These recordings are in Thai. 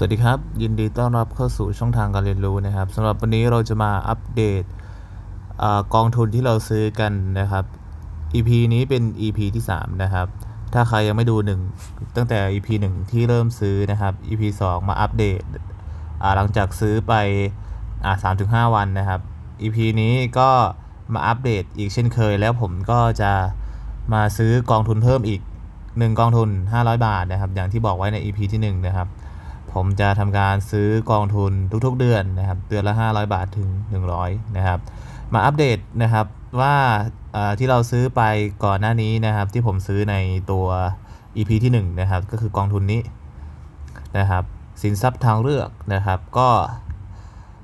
สวัสดีครับ ยินดีต้อนรับเข้าสู่ช่องทางการเรียนรู้นะครับสำหรับวันนี้เราจะมาอัปเดตอกองทุนที่เราซื้อกันนะครับ EP นี้เป็น EP ที่ 3 นะครับ ถ้าใครยังไม่ดูหนึ่งตั้งแต่ EP 1 ที่เริ่มซื้อนะครับ EP 2 มาอัปเดตหลังจากซื้อไปอ่า3-5วันนะครับ EP นี้ก็มาอัปเดตอีกเช่นเคย แล้วผมก็จะมาซื้อกองทุนเพิ่มอีก 1 กองทุน 500 บาทนะครับ อย่างที่บอกไว้ใน EP ที่ 1 นะครับ ผมจะทำการซื้อกองทุนทุกๆเดือนนะครับเดือนละ 500 บาทถึง 100 นะครับ มาอัปเดตนะครับว่าที่เราซื้อไปก่อนหน้านี้นะครับ ที่ผมซื้อในตัว EP ที่1นะครับก็คือกองทุนนี้นะครับ สินทรัพย์ทางเลือกนะครับ ก็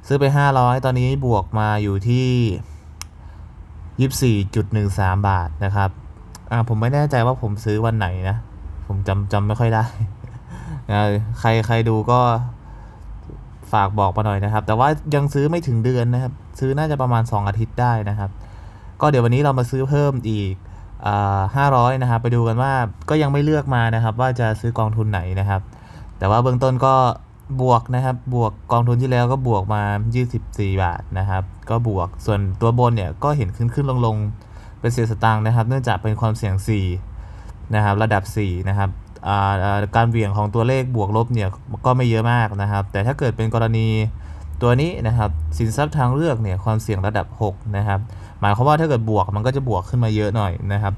ซื้อไป 500 ตอนนี้บวกมาอยู่ที่ 24.13 บาทนะครับ อ่าผมไม่แน่ใจว่าผมซื้อวันไหนนะ ผมจำจำไม่ค่อยได้ นะใครใครดูก็ฝากบอกมาหน่อยนะครับ แต่ว่ายังซื้อไม่ถึงเดือนนะครับ ซื้อน่าจะประมาณ 2 อาทิตย์ได้นะครับ ก็เดี๋ยววันนี้เรามาซื้อเพิ่มอีกห้าร้อยนะครับ ไปดูกันว่าก็ยังไม่เลือกมานะครับ ว่าจะซื้อกองทุนไหนนะครับ แต่ว่าเบื้องต้นก็บวกนะครับบวกกองทุนที่แล้วก็บวกมา 24 บาทนะครับ ก็บวกส่วนตัวบนเนี่ยก็เห็นขึ้นขึ้นลงลงเป็นเศษสตางค์นะครับ เนื่องจากเป็นความเสี่ยง4นะครับระดับ4นะครับ การเหวี่ยงของตัวเลขบวกลบเนี่ยก็ไม่เยอะมากนะครับ แต่ถ้าเกิดเป็นกรณีตัวนี้นะครับสินทรัพย์ทางเลือกเนี่ยความเสี่ยงระดับ 6 นะครับ หมายความว่าถ้าเกิดบวกมันก็จะบวกขึ้นมาเยอะหน่อยนะครับ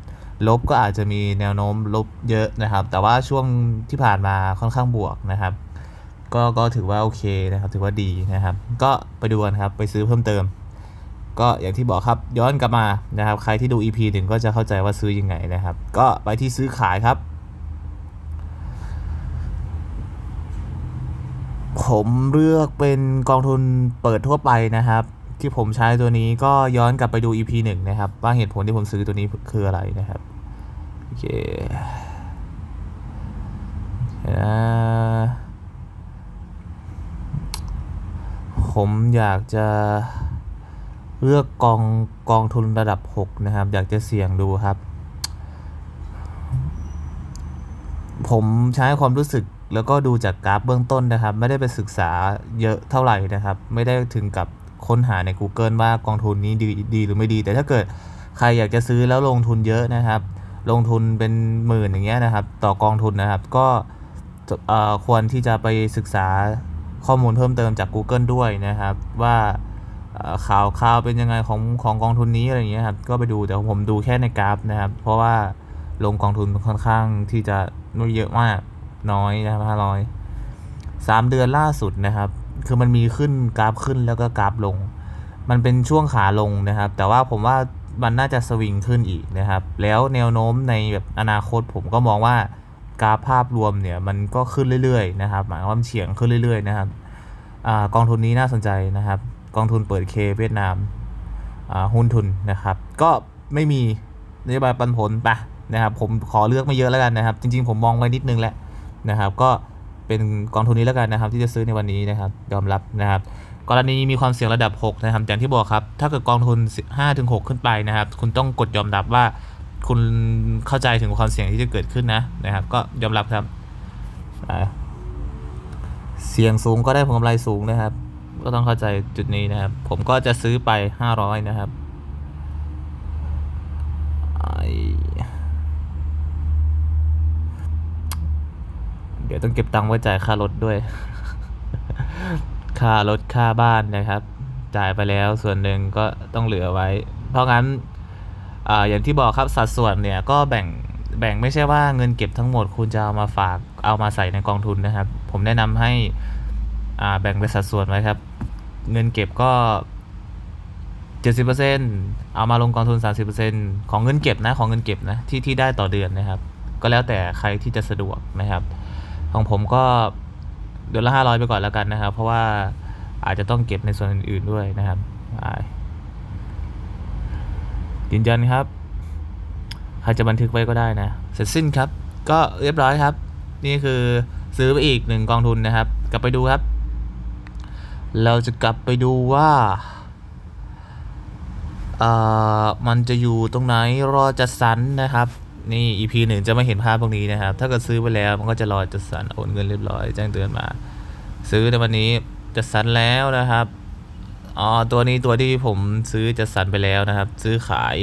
ลบก็อาจจะมีแนวโน้มลบเยอะนะครับ แต่ว่าช่วงที่ผ่านมาค่อนข้างบวกนะครับ ก็ก็ถือว่าโอเคนะครับ ถือว่าดีนะครับ ก็ไปดูกันครับไปซื้อเพิ่มเติม ก็อย่างที่บอกครับย้อนกลับมานะครับ ใครที่ดู EP หนึ่งก็จะเข้าใจว่าซื้อยังไงนะครับ ก็ไปที่ซื้อขายครับ ผมเลือกเป็นกองทุนเปิดทั่วไปนะครับ ที่ผมใช้ตัวนี้ก็ย้อนกลับไปดู EP หนึ่งนะครับ ว่าเหตุผลที่ผมซื้อตัวนี้คืออะไรนะครับ โอเคผมอยากจะเลือกกองกองทุนระดับ 6 นะครับ อยากจะเสี่ยงดูครับ ผมใช้ความรู้สึก แล้วก็ดูจากกราฟเบื้องต้นนะครับ ไม่ได้ไปศึกษาเยอะเท่าไหร่นะครับ ไม่ได้ถึงกับค้นหาใน Google ว่ากองทุนนี้ดีดีหรือไม่ดี แต่ถ้าเกิดใครอยากจะซื้อแล้วลงทุนเยอะนะครับ ลงทุนเป็นหมื่นอย่างเงี้ยนะครับ ต่อกองทุนนะครับ ก็ควรที่จะไปศึกษาข้อมูลเพิ่มเติมจาก Google ด้วยนะครับ ว่าข่าวข่าวเป็นยังไงของของกองทุนนี้อะไรอย่างเงี้ยครับก็ไปดูแต่ผมดูแค่ในกราฟนะครับ เพราะว่าลงกองทุนค่อนข้างที่จะไม่เยอะมาก น้อยนะครับห้าร้อยสามเดือนล่าสุดนะครับ คือมันมีขึ้นกราฟขึ้นแล้วก็กราฟลง มันเป็นช่วงขาลงนะครับ แต่ว่าผมว่ามันน่าจะสวิงขึ้นอีกนะครับ แล้วแนวโน้มในแบบอนาคตผมก็มองว่ากราฟภาพรวมเนี่ยมันก็ขึ้นเรื่อยๆนะครับ หมายความว่ามันเฉียงขึ้นเรื่อยๆนะครับอกองทุนนี้น่าสนใจนะครับ กองทุนเปิดเคเวียดนามหุ้นทุนนะครับ ก็ไม่มีนโยบายปันผลปะนะครับ ผมขอเลือกไม่เยอะแล้วกันนะครับ จริง ๆ ผมมองไว้นิดนึงแหละ นะครับ ก็เป็นกองทุนนี้แล้วกันนะครับ ที่จะซื้อในวันนี้นะครับยอมรับนะครับ กรณีมีความเสี่ยงระดับ 6 นะครับอย่างที่บอกครับ ถ้าเกิดกองทุน 5-6 ขึ้นไปนะครับ คุณต้องกดยอมรับว่าคุณเข้าใจถึงความเสี่ยงที่จะเกิดขึ้นนะนะครับ ก็ยอมรับครับเสี่ยงสูงก็ได้ผลกำไรสูงนะครับ ก็ต้องเข้าใจจุดนี้นะครับ ผมก็จะซื้อไป 500 นะครับไอ เดี๋ยวต้องเก็บตังค์ไว้จ่ายค่ารถด้วย ค่ารถค่าบ้านนะครับ จ่ายไปแล้วส่วนหนึ่งก็ต้องเหลือไว้ เพราะงั้นออย่างที่บอกครับสัดส่วนเนี่ยก็แบ่งแบ่งไม่ใช่ว่าเงินเก็บทั้งหมดคุณจะเอามาฝากเอามาใส่ในกองทุนนะครับ ผมแนะนำให้อ่าแบ่งเป็นสัดส่วนไว้ครับ เงินเก็บก็70%เอามาลงกองทุน 30%ของเงินเก็บนะของเงินเก็บนะที่ที่ได้ต่อเดือนนะครับ ก็แล้วแต่ใครที่จะสะดวกนะครับ ของผมก็เดือนละห้าร้อยไปก่อนแล้วกันนะครับ เพราะว่าอาจจะต้องเก็บในส่วนอื่นๆด้วยนะครับยืนยันครับใครจะบันทึกไว้ก็ได้นะ เสร็จสิ้นครับ ก็เรียบร้อยครับ นี่คือซื้อไปอีกหนึ่งกองทุนนะครับ กลับไปดูครับ เราจะกลับไปดูว่าเอ่อมันจะอยู่ตรงไหนรอจัดสรรนะครับ นี่ EP หนึ่งจะไม่เห็นภาพพวกนี้นะครับ ถ้าเกิดซื้อไปแล้วมันก็จะรอจัดสรรโอนเงินเรียบร้อยแจ้งเตือนมา ซื้อในวันนี้จัดสรรแล้วนะครับอ๋อตัวนี้ตัวที่ผมซื้อจัดสรรไปแล้วนะครับ ซื้อขาย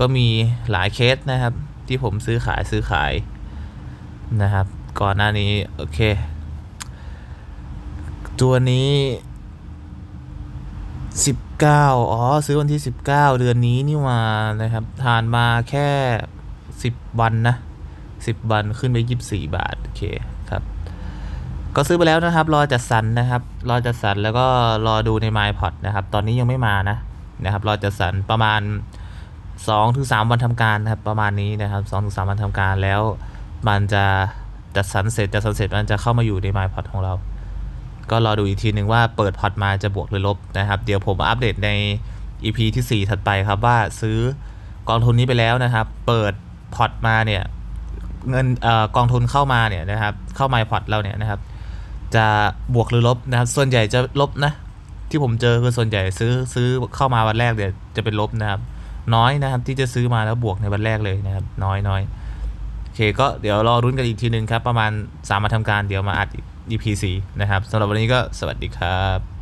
ก็มีหลายเคสนะครับ ที่ผมซื้อขายซื้อขายนะครับ ก่อนหน้านี้โอเค ตัวนี้19อ๋อ ซื้อวันที่19เดือนนี้นี่หว่านะครับ ทานมาแค่ 10วันนะ10วันขึ้นไป24บาท โอเคครับ ก็ซื้อไปแล้วนะครับ รอจัดสรรนะครับ รอจัดสรรแล้วก็รอดูใน MyPod นะครับ ตอนนี้ยังไม่มานะนะครับ รอจัดสรรประมาณ2-3ถึง3วันทำการนะครับ ประมาณนี้นะครับ2-3ถึง3วันทำการแล้ว มันจะจัดสรรเสร็จจัดสรรเสร็จมันจะเข้ามาอยู่ใน MyPod ของเรา ก็รอดูอีกทีหนึ่งว่าเปิดพอร์ตมาจะบวกหรือลบนะครับ เดี๋ยวผมอัปเดตใน EP ที่ 4 ถัดไปครับว่าซื้อกองทุนนี้ไปแล้วนะครับ เปิด พอร์ตมาเนี่ยเงินอกองทุนเข้ามาเนี่ยนะครับเข้ามาพอร์ตเราเนี่ยนะครับจะบวกหรือลบนะครับ ส่วนใหญ่จะลบนะ ที่ผมเจอคือส่วนใหญ่ซื้อซื้อเข้ามาวันแรกเดี๋ยวจะเป็นลบนะครับ น้อยนะครับที่จะซื้อมาแล้วบวกในวันแรกเลยนะครับน้อยน้อยโอเคก็เดี๋ยวรอรุ้นกันอีกทีหนึ่งครับ ประมาณ3มาทำการเดี๋ยวมาอัด EP 4 นะครับสำหรับวันนี้ก็สวัสดีครับ